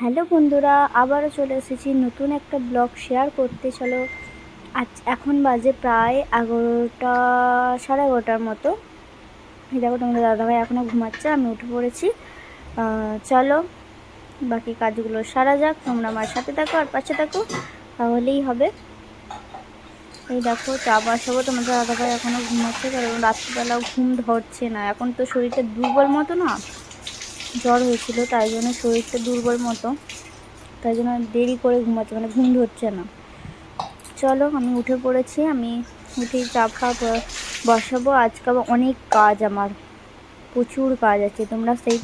Hello বন্ধুরা, আবারও চলে এসেছি নতুন একটা ব্লগ শেয়ার করতে। চলো, আজ এখন বাজে প্রায় এগারোটা, সাড়ে এগারোটার মতো। দেখো তোমাদের দাদাভাই এখনও ঘুমাচ্ছে, আমি উঠে পড়েছি। চলো, বাকি কাজগুলো সারা যাক, তোমরা আমার সাথে থাকো আর পাশে থাকো, তাহলেই হবে। এই দেখো, চা বসাবো, তোমাদের দাদাভাই এখনও ঘুমাচ্ছে, কারণ রাত্রিবেলাও ঘুম ধরছে না। এখন তো শরীরটা দুর্বল মতো না? জ্বর হয়েছিল, তাই জন্য শরীরটা দুর্বল মতো। তাই জন্য দেরি করে ঘুমাচ্ছে মানে ঘুম ধরছে না। চলো, আমি উঠে পড়েছি, আমি উঠেই চা ফা বসাবো। আজকে আবার অনেক কাজ আমার, প্রচুর কাজ আছে। তোমরা সেই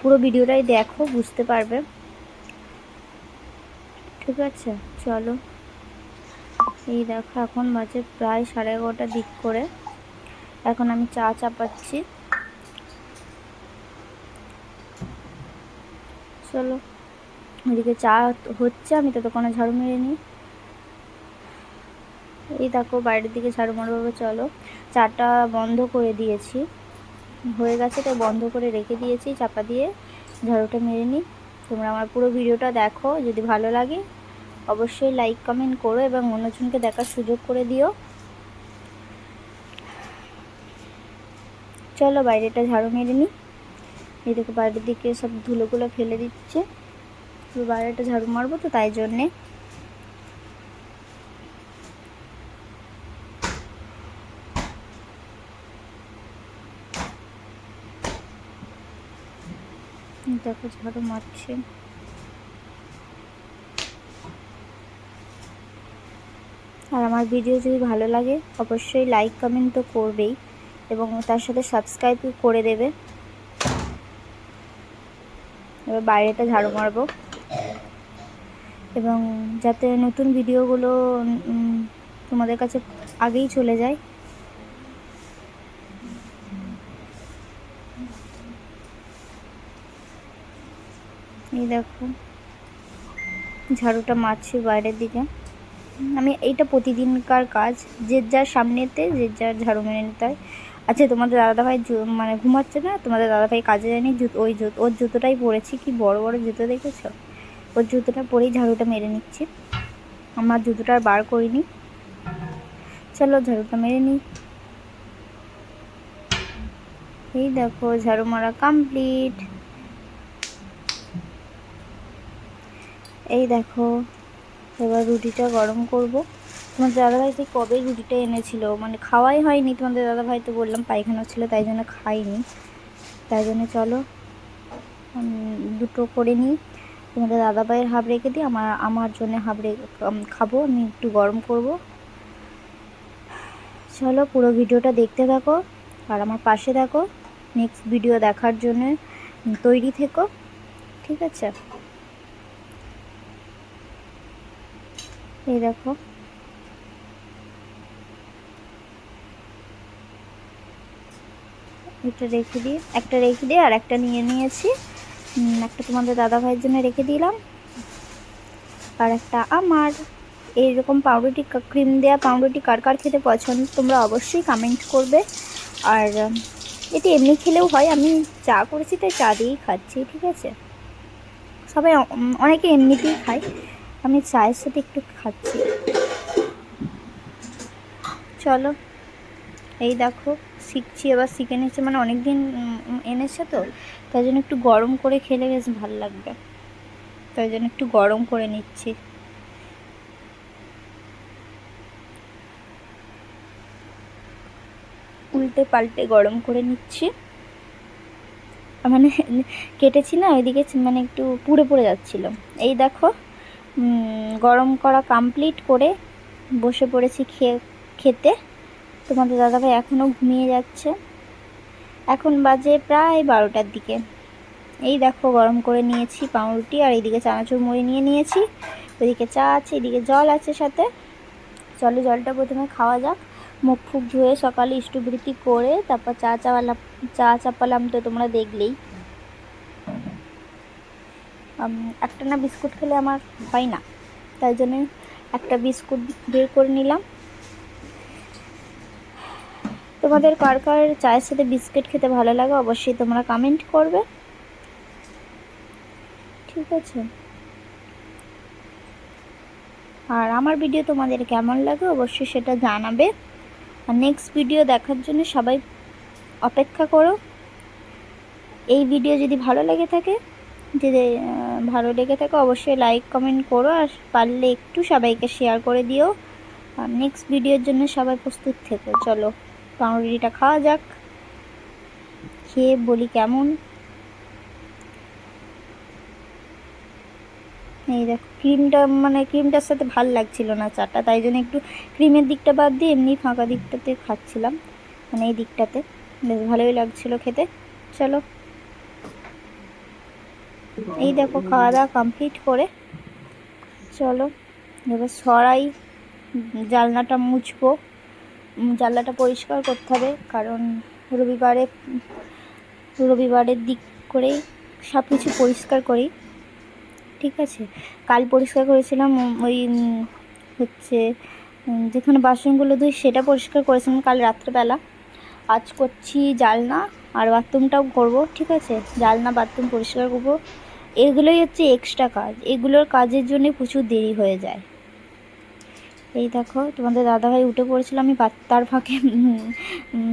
পুরো ভিডিওটাই দেখো, বুঝতে পারবে। ঠিক আছে, চলো। এই দেখো, এখন বাজে প্রায় সাড়ে এগারোটার দিক করে। এখন আমি চা চাপাচ্ছি। চলো। ওইদিকে চা হচ্ছে, আমি তো ততক্ষণে ঝাড়ু মেরে নিই এই দেখো, বাইরের দিকে ঝাড়ু মারবো চলো। চাটা বন্ধ করে দিয়েছি। হয়ে গেছে তাই বন্ধ করে রেখে দিয়েছি চাপা দিয়ে। ঝাড়ুটা মেরে নিই। তোমরা আমার পুরো ভিডিওটা দেখো, যদি ভালো লাগে, অবশ্যই লাইক, কমেন্ট করো এবং অন্যজনকে দেখার সুযোগ করে দিও। চলো, বাইরেটা ঝাড়ু মেরে নিই। এই দেখো বাইরের দিকে সব ধুলোগুলো ফেলে দিচ্ছে। তো বাইরেটা ঝাড়ু মারবো তো, তাই জন্যে। দেখো, ঝাড়ু মারছে। আর আমার ভিডিও যদি ভালো লাগে, অবশ্যই লাইক, কমেন্ট তো করবেই। এবং তার সাথে সাবস্ক্রাইব করে দেবে। এবার বাইরেটা ঝাড়ু মারবো। এবং যাতে নতুন ভিডিওগুলো তোমাদের কাছে আগেই চলে যায়। এই দেখো, ঝাড়ুটা মারছি বাইরের দিকে। আমি, এইটা প্রতিদিনকার কাজ। যে যার সামনেতে, যে যার ঝাড়ু মেরে নিতে হয়। আচ্ছা তোমাদের দাদাভাই জু- মানে ঘুমাচ্ছে না? তোমাদের দাদাভাই কাজে যায়নি? জুতো ওই জুতো ওর জুতোটাই পরেছি কি? বড় বড় জুতো দেখেছ? ওর জুতোটা পরেই ঝাড়ুটা মেরে নিচ্ছি। আমার জুতোটা আর বার করিনি। চলো, ঝাড়ুটা মেরে নিই। এই দেখো, ঝাড়ু মারা কমপ্লিট এই দেখো, এবার রুটিটা গরম করব। তোমাদের দাদাভাই সেই কবে রুটিটা এনেছিল? মানে খাওয়াই হয়নি, তোমাদের দাদাভাই তো বললাম পায়খানা ছিল, তাই জন্য খাইনি। তাই জন্য চলো দুটো করে নিই। তোমাদের দাদাভাইয়ের হাফ রেখে দিই, আমার আমার জন্য হাফ রেখে খাব, আমি একটু গরম করব। চলো পুরো ভিডিওটা দেখতে থাকো, আর আমার পাশে থাকো নেক্সট ভিডিও দেখার জন্য তৈরি থেকো, ঠিক আছে? এই দেখো। একটা রেখে দিয়ে, একটা রেখে দিয়ে আর একটা নিয়ে নিয়েছি। একটা তোমাদের দাদা ভাইয়ের জন্য রেখে দিলাম। আর একটা আমার এইরকম পাউরুটি ক্রিম দেওয়া পাউরুটি কার কার খেতে পছন্দ তোমরা অবশ্যই কমেন্ট করবে। আর এটি এমনি খেলেও হয়, আমি চা করেছি তাই চা দিয়েই খাচ্ছি, ঠিক আছে? সবাই অনেকে এমনিতেই খায়, আমি চায়ের সাথে একটু খাচ্ছি। চলো। এই দেখো, শিখছি, এবার শিখে নিচ্ছে মানে অনেক দিন এনেছে তো? তাই জন্য একটু গরম করে খেলে বেশ ভালো লাগবে। তাই জন্য একটু গরম করে নিচ্ছি। উল্টে পাল্টে গরম করে নিচ্ছি। মানে কেটেছি না, ওইদিকে মানে একটু পুড়ে পড়ে যাচ্ছিল। এই দেখো গরম করা কমপ্লিট করে বসে পড়েছি খেয়ে খেতে। তোমাদের দাদাভাই এখনও ঘুমিয়ে যাচ্ছে। এখন বাজে প্রায় বারোটার দিকে। এই দেখো গরম করে নিয়েছি পাউরুটি আর এইদিকে চানাচুর মুড়ি নিয়ে নিয়েছি। ওইদিকে চা আছে, এদিকে জল আছে সাথে। চলো জলটা প্রথমে খাওয়া যাক। মুখ ফুক ধুয়ে সকালে ইষ্টবৃত্তি করে তারপর চা চাওয়ালাম চা চাপালাম তো তোমরা দেখলেই। একটা না বিস্কুট খেলে আমার হয় না। তাই জন্য একটা বিস্কুট বের করে নিলাম। তোমাদের কার কার চায়ের সাথে বিস্কিট খেতে ভালো লাগে অবশ্যই তোমরা কমেন্ট করবে। ঠিক আছে। আর আমার ভিডিও তোমাদের কেমন লাগে অবশ্যই সেটা জানাবে। আর নেক্সট ভিডিও দেখার জন্য সবাই অপেক্ষা করো। এই ভিডিও যদি ভালো লেগে থাকে, যদি ভালো লেগে থাকে অবশ্যই লাইক কমেন্ট করো আর পারলে একটু সবাইকে শেয়ার করে দিও। আর নেক্সট ভিডিওর জন্য সবাই প্রস্তুত থেকো, চলো। পাউরুটিটা খাওয়া যাক। খেয়ে বলি কেমন। এই দেখো, ক্রিমটা মানে ক্রিমটার সাথে ভালো লাগছিল না চাটা, তাই জন্য একটু ক্রিমের দিকটা বাদ দিয়ে এমনি ফাঁকা দিকটাতে খাচ্ছিলাম মানে এই দিকটাতে। বেশ ভালোই লাগছিল খেতে। চলো। এই দেখো, খাওয়া দাওয়া কমপ্লিট করে চলো। এবার সরাই জানলাটা মুছবো। জানলাটা পরিষ্কার করতে হবে, কারণ রবিবারে, রবিবারের দিক করেই সব কিছু পরিষ্কার করি। ঠিক আছে? কাল পরিষ্কার করেছিলাম ওই হচ্ছে যেখানে বাসনগুলো ধুই সেটা পরিষ্কার করেছিলাম কাল রাত্রেবেলা। আজ করছি জালনা আর বাথরুমটাও করব, ঠিক আছে? জালনা, বাথরুম পরিষ্কার করব। এগুলোই হচ্ছে এক্সট্রা কাজ। এগুলোর কাজের জন্য প্রচুর দেরি হয়ে যায়। এই দেখো, তোমাদের দাদাভাই উঠে পড়েছিল, আমি তার ফাঁকে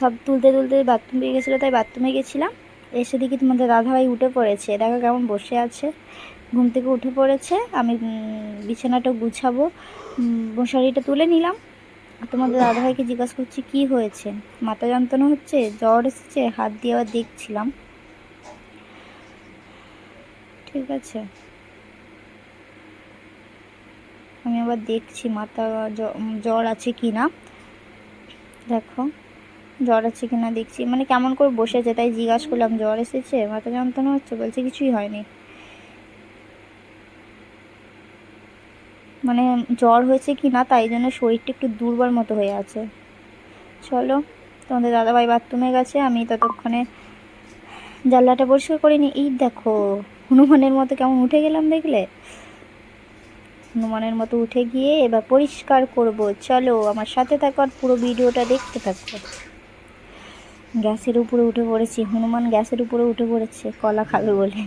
সব তুলতে তুলতে বাথরুম পেয়ে গেছিল, তাই বাথরুমে গেছিলাম। এসে দেখি তোমাদের দাদাভাই উঠে পড়েছে। দেখো কেমন বসে আছে। ঘুম থেকে উঠে পড়েছে। আমি বিছানাটা গুছাবো। মশারিটা তুলে নিলাম। তোমাদের দাদাভাইকে জিজ্ঞাসা করছি, কি হয়েছে? মাথা যন্ত্রণা হচ্ছে? জ্বর এসেছে? হাত দিয়ে আবার দেখছিলাম। ঠিক আছে। আমি আবার দেখছি মাথা জ্বর আছে কি না দেখো, জ্বর আছে কি না দেখছি। মানে কেমন করে বসেছে তাই জিজ্ঞাসা করলাম, জ্বর এসেছে? মাথা যন্ত্রণা হচ্ছে, বলছে কিছুই হয়নি। মানে জ্বর হয়েছে কি না তাই জন্য শরীরটা একটু দুর্বল মতো হয়ে আছে। চলো, তোমাদের দাদাভাই বাথরুমে গেছে, আমি ততক্ষণে জানলাটা পরিষ্কার করিনি এই দেখো, হনুমানের মতো কেমন উঠে গেলাম দেখলে। হনুমানের মতো উঠে গিয়ে এবার পরিষ্কার করব। চলো, আমার সাথে থাকো আর পুরো ভিডিওটা দেখতে থাকো। গ্যাসের উপরে উঠে পড়েছি। হনুমান গ্যাসের উপরে উঠে পড়েছে। কলা খাবে বলে।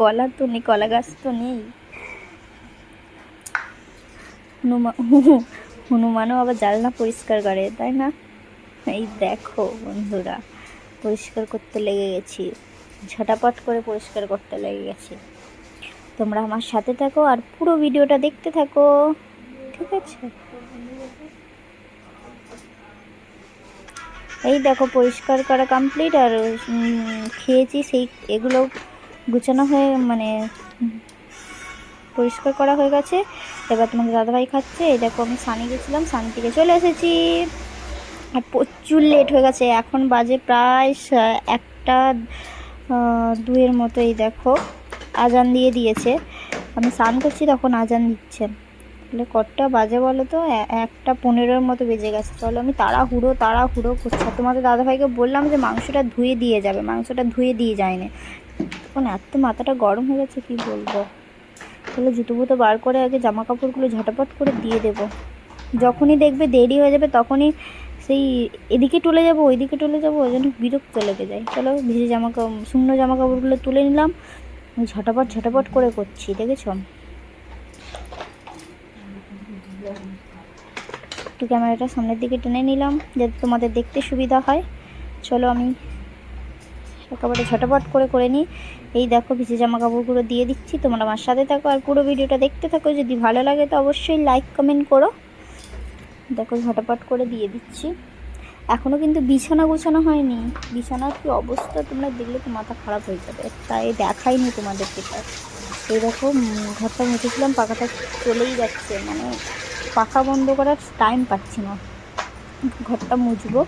কলা তো নেই, কলা গাছ তো নেই। হনুমান হনুমানও আবার জানলা পরিষ্কার করে, তাই না? এই দেখো বন্ধুরা, পরিষ্কার করতে লেগে গেছি। ঝটাপট করে পরিষ্কার করতে লেগে গেছি। তোমরা আমার সাথে থাকো আর পুরো ভিডিওটা দেখতে থাকো, ঠিক আছে? এই দেখো, পরিষ্কার করা কমপ্লিট আর খেয়েছি সেই, এগুলো গুছানো হয়ে মানে পরিষ্কার করা হয়ে গেছে। এবার তোমাদের দাদাভাই খাচ্ছে। এই দেখো, আমি সানি গেছিলাম, সানি থেকে চলে এসেছি। আর প্রচুর লেট হয়ে গেছে, এখন বাজে প্রায় একটা দুয়ের মতো এই দেখো। আজান দিয়ে দিয়েছে। আমি স্নান করছি, তখন আজান দিচ্ছে। তাহলে কটা বাজে বলো তো? একটা পনেরোর মতো বেজে গেছে। চলো আমি তাড়াহুড়ো তাড়াহুড়ো করছি। তোমাদের দাদাভাইকে বললাম যে মাংসটা ধুয়ে দিয়ে যাবে। মাংসটা ধুয়ে দিয়ে যায়নি। তখন এত মাথাটা গরম হয়ে গেছে, কি বলব? তাহলে জুতো বুতো বার করে আগে জামা কাপড়গুলো ঝটাপট করে দিয়ে দেবো। যখনই দেখবে দেরি হয়ে যাবে, তখনই সেই এদিকে টলে যাব, ওইদিকে টলে যাব, ওই জন্য বিরক্ত লেগে যায়। চলো ভিজে জামা কাপড় শুকনো জামা কাপড়গুলো তুলে নিলাম। ঝটাপট ঝটাপট করে করছি, দেখেছ? একটু ক্যামেরাটা সামনের দিকে টেনে নিলাম, যাতে তোমাদের দেখতে সুবিধা হয়। চলো আমি একেবারে ঝটাপট করে করে নিই। এই দেখো ভিজে জামা কাপড়গুলো দিয়ে দিচ্ছি, তোমরা আমার সাথে থাকো। আর পুরো ভিডিওটা দেখতে থাকো, যদি ভালো লাগে তো অবশ্যই লাইক কমেন্ট করো। দেখো ঝটাপট করে দিয়ে দিচ্ছি। এখনও কিন্তু বিছানা গোছানো হয়নি। বিছানার কি অবস্থা? তোমরা দেখলে তো মাথা খারাপ হয়ে যাবে। তাই দেখাইনি তোমাদের সেটা দেখো ঘরটা মুছেছিলাম, পাখাটা চলেই যাচ্ছে। মানে পাখা বন্ধ করার টাইম পাচ্ছি না। ঘরটা মুছবো।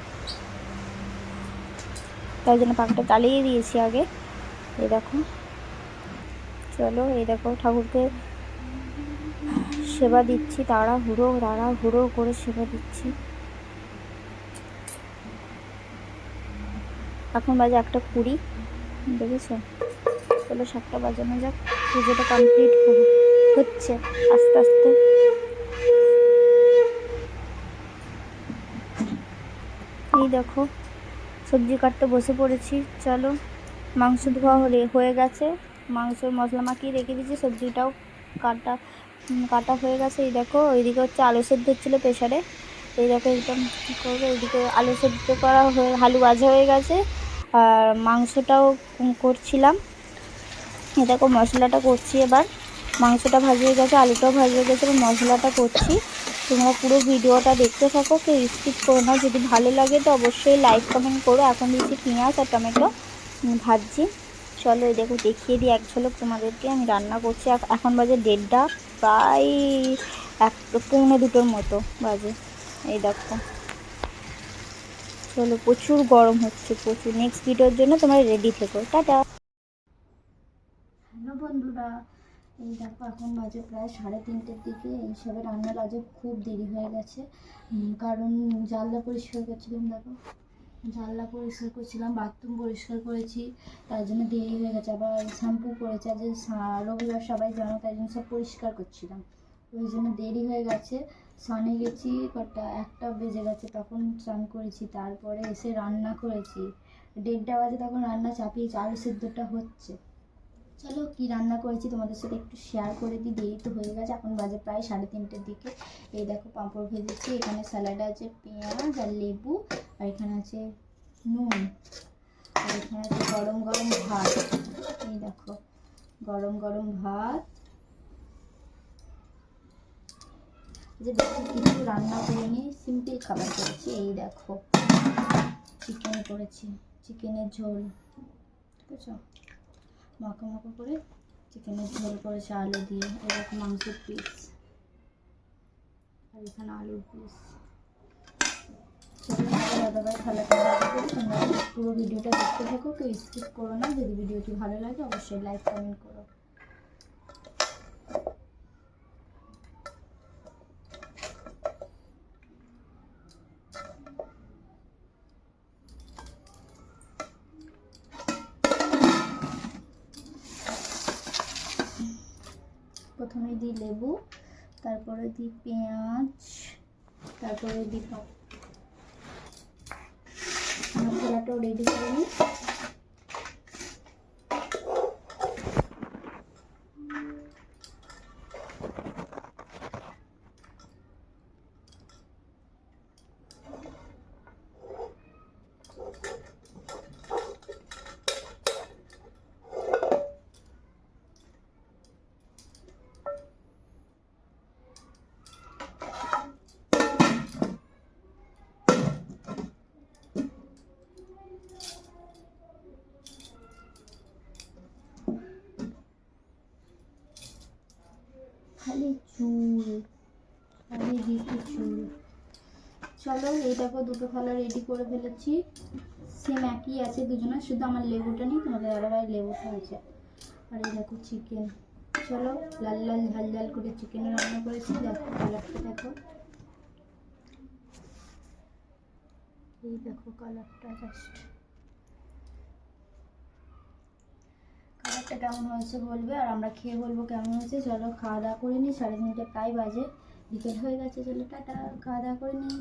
তাই জন্য পাখাটা চালিয়ে দিয়েছি আগে। দেখো। চলো, এই দেখো, ঠাকুরকে সেবা দিচ্ছি। তাড়া হুড়ো তাড়া হুড়ো করে সেবা দিচ্ছি। এখন বাজে একটা কুড়ি, দেখেছ? চলো সাতটা বাজানো যাক, পুজোটা কমপ্লিট হচ্ছে আস্তে আস্তে। এই দেখো, সবজি কাটতে বসে পড়েছি, চলো। মাংস ধোয়া হলে হয়ে গেছে মাংস মশলা মাখিয়ে রেখে দিয়েছি, সবজিটাও কাটা কাটা হয়ে গেছে। এই দেখো, ওইদিকে হচ্ছে আলু সেদ্ধ হচ্ছিল প্রেশারে এই দেখো একদম কী করব? এইদিকে আলু সেদ্ধ করা হয়ে, আলু ভাজা হয়ে গেছে। আর মাংসটাও করছিলাম। এই দেখো মশলাটা করছি এবার। মাংসটা ভাজা হয়ে গেছে, আলুটাও ভাজা হয়ে গেছে, এবার মশলাটা করছি। তোমরা পুরো ভিডিওটা দেখতে থাকো, কেউ স্কিপ করো না। যদি ভালো লাগে তো অবশ্যই লাইক কমেন্ট করো। এখন দিচ্ছি পেঁয়াজ আর টমেটো। ভাজছি। চলো এই দেখো দেখিয়ে দিই এক ঝলক তোমাদেরকে। আমি রান্না করছি। এখন বাজে দেড়টা, প্রায় এক, পৌনে দুটোর মতো বাজে। এই দেখো। চলো প্রচুর গরম হচ্ছে, প্রচুর। নেক্সট ভিডিওর জন্য তোমরা রেডি থেকো। টাটা। হ্যালো বন্ধুরা, এই দেখো এখন বাজে প্রায় সাড়ে তিনটের দিকে। এই সবে রান্নার আজও খুব দেরি হয়ে গেছে। কারণ জানলা পরিষ্কার করছিলাম, দেখো। জানলা পরিষ্কার করছিলাম, বাথরুম পরিষ্কার করেছি, তার জন্য দেরি হয়ে গেছে। আবার শ্যাম্পু করেছে, আজ রবিবার সবাই জানো, তাই জন্য সব পরিষ্কার করছিলাম। ওই জন্য দেরি হয়ে গেছে। স্নানে গেছি, কটা একটা বেজে গেছে, তখন স্নান করেছি, তারপরে এসে রান্না করেছি। দেড়টা বাজে তখন রান্না চাপিয়েছি, আলু সেদ্ধটা হচ্ছে। চলো কি রান্না করেছি তোমাদের সাথে একটু শেয়ার করে দিই, দেরি তো হয়ে গেছে, এখন বাজে প্রায় সাড়ে তিনটের দিকে। এই দেখো পাঁপড় ভেজেছি, এখানে স্যালাড আছে পেঁয়াজ আর লেবু, আর এখানে আছে নুন, আর এখানে আছে গরম গরম ভাত। এই দেখো, গরম গরম ভাত। যে বেশি কিছু রান্না করিনি সিম্পল খাবার করেছি। এই দেখো চিকেন করেছি চিকেনের ঝোল, ঠিক আছে? মাখো মাখো করে চিকেনের ঝোল করেছে, আলু দিয়ে। এরকম মাংসের পিস আর এখানে আলুর পিস পুরো ভিডিওটা দেখতে থাকো, কেউ স্কিপ করো না। যদি ভিডিওটি ভালো লাগে, অবশ্যই লাইক কমেন্ট করো। দিই পেঁয়াজ তারপরে দিই পাপ- মশলাটাও রেডি করে নিই খালি চুল খালি দিকে চুল চলো, এই দেখো দুটো থালা রেডি করে ফেলেছি। সেম একই আছে দুজনের শুধু আমার লেবুটা নেই, তোমাদের দাদাভাই লেবুটা আছে। আর এই দেখো চিকেন চলো, লাল লাল ঝাল ঝাল করে চিকেন রান্না করেছি, দেখো কালারটা দেখো। এই দেখো কালারটা জাস্ট খাবারটা কেমন হয়েছে বলবে, আর আমরা খেয়ে বলব কেমন হয়েছে। চলো, খাওয়া দাওয়া করে নিই, সাড়ে তিনটে প্রায় বাজে। বিকেল হয়ে গেছে, চলো, টাটা। খাওয়া দাওয়া করে নিই।